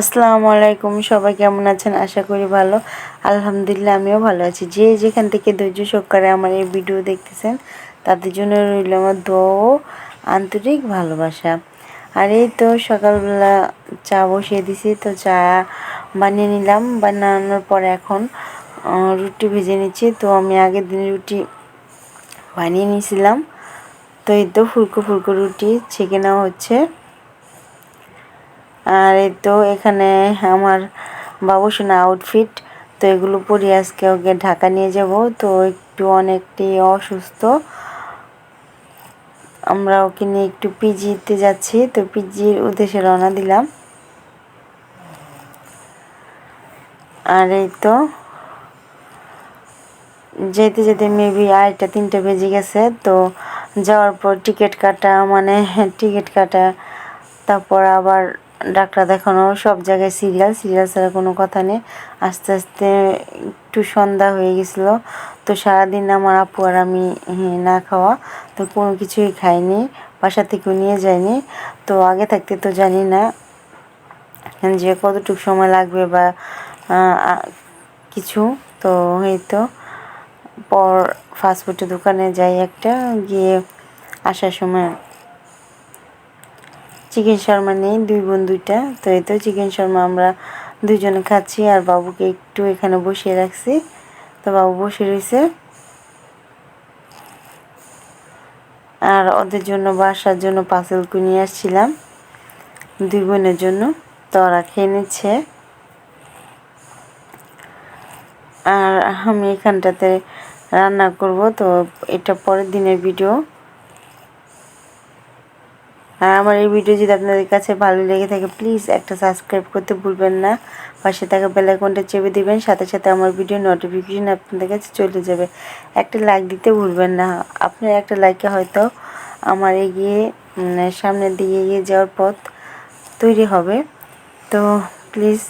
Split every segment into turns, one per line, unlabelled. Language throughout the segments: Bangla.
আসসালামু আলাইকুম, সবাই কেমন আছেন? আশা করি ভালো। আলহামদুলিল্লাহ, আমিও ভালো আছি। যে যেখান থেকে ধৈর্য সহকারে আমার এই ভিডিও দেখতেছেন, তাদের জন্য রইল আমার দো আন্তরিক ভালোবাসা। আর এই তো সকালবেলা চা বসিয়ে দিছি, তো চা বানিয়ে নিলাম। বানানোর পর এখন রুটি ভেজে নিচ্ছি। তো আমি আগের দিন রুটি বানিয়ে নিয়েছিলাম। তো এই তো ফুলকো ফুলকো রুটি, ছেঁকে নেওয়া হচ্ছে। আর এই তো এখানে আমার বাবুসোনা আউটফিট তো এগুলো পরি আজকে ওকে ঢাকা নিয়ে যাব। তো একটু অনেকটি অসুস্থ। আমরা ওকে নিয়ে একটু পিজিতে যাচ্ছি, তো পিজির উদ্দেশ্যে রওনা দিলাম। আর এই তো যেতে যেতে মেবি আড়াইটা, তিনটে বেজে গেছে। তো যাওয়ার পর টিকিট কাটা মানে টিকিট কাটা, তারপর আবার ডাক্তার দেখানো, সব জায়গায় সিরিয়াল সিরিয়াল ছাড়া কোনো কথা নেই। আস্তে আস্তে একটু সন্ধ্যা হয়ে গেছিল, তো সারাদিন আমার আপু আর আমি না খাওয়া, তো কোনো কিছুই খাইনি, বাসা থেকেও নিয়ে যাইনি। তো আগে থাকতে তো জানি না যে কতটুকু সময় লাগবে বা কিছু, তো এই তো। পর ফাস্টফুডের দোকানে যাই একটা, গিয়ে আসার সময় চিকেন শর্মা নেই, দুই বোন দুইটা। তো এই তো চিকেন শর্মা আমরা দুইজনে খাচ্ছি আর বাবুকে একটু এখানে বসিয়ে রাখছি। তো বাবু বসে রয়েছে। আর ওদের জন্য বাসার জন্য পাসেল নিয়ে আসছিলাম, দুই বোনের জন্য। তো ওরা খেয়ে নিচ্ছে। আর আমি এখানটাতে রান্না করব, তো এটা পরের দিনের ভিডিও। আর আমার এই ভিডিও যদি আপনাদের কাছে ভালো লেগে থাকে প্লিজ একটা সাবস্ক্রাইব করতে ভুলবেন না। পাশে থাকা বেলাইকনটা চেপে দিবেন, সাথে সাথে আমার ভিডিও নোটিফিকেশন আপনাদের কাছে চলে যাবে। একটা লাইক দিতে ভুলবেন না। আপনার একটা লাইকে হয়তো আমার এগিয়ে সামনের দিকে এগিয়ে যাওয়ার পথ তৈরি হবে। তো প্লিজ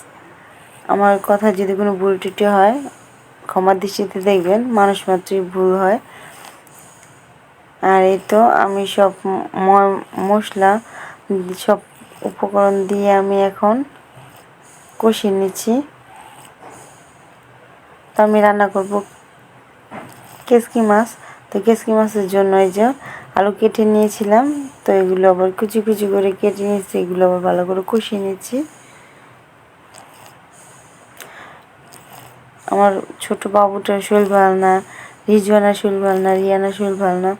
আমার কথা যদি কোনো ভুল টুটি হয়, ক্ষমার দৃষ্টিতে দেখবেন, মানুষ মাত্রই ভুল হয়। আর এই তো আমি সব মশলা, সব উপকরণ দিয়ে আমি এখন কষিয়ে নিচ্ছি। তো আমি রান্না করব কেসকি মাছ। তো কেসকি মাছের জন্য এই যে আলু কেটে নিয়েছিলাম। তো এগুলো আবার কুচি কুচি করে কেটে নিয়েছি, এগুলো আবার ভালো করে কষিয়ে নিচ্ছি। আমার ছোট বাবুটার শরীর ভালো না রিজওয়ানা শরীর ভালো না রিয়ানা শরীর ভালো না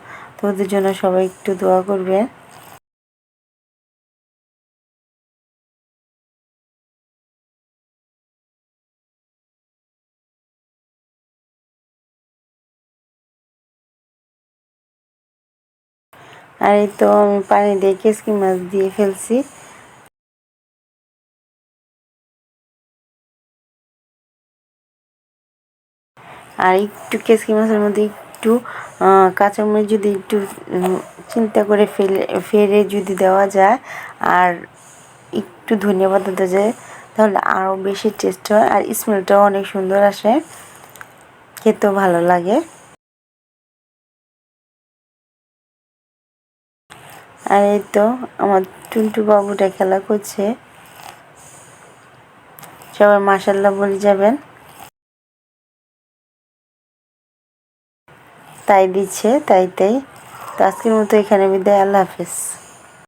ওদের জন্য সবাই একটু দোয়া করবে। আর এই তো আমি পানি দিয়ে কেসকি মাছ দিয়ে ফেলছি। আর একটু কেসকি মাছের মধ্যে একটু কাঁচামরিচ যদি একটু চিন্তা করে ফেলে, ফেরে যদি দেওয়া যায়, আর একটু ধনিয়া পাতা দেওয়া যায় তাহলে আরও বেশি টেস্ট হয়, আর স্মেলটাও অনেক সুন্দর আসে। খেতেও ভালো লাগে। আর এই তো আমার টুনটু বাবুটা খেলা করছে। সবাই মাসাল্লাহ বলে যাবেন। তাই দিচ্ছে তাই তাই। তো আজকের মতো এখানে বিদায় আল্লাহ হাফেজ।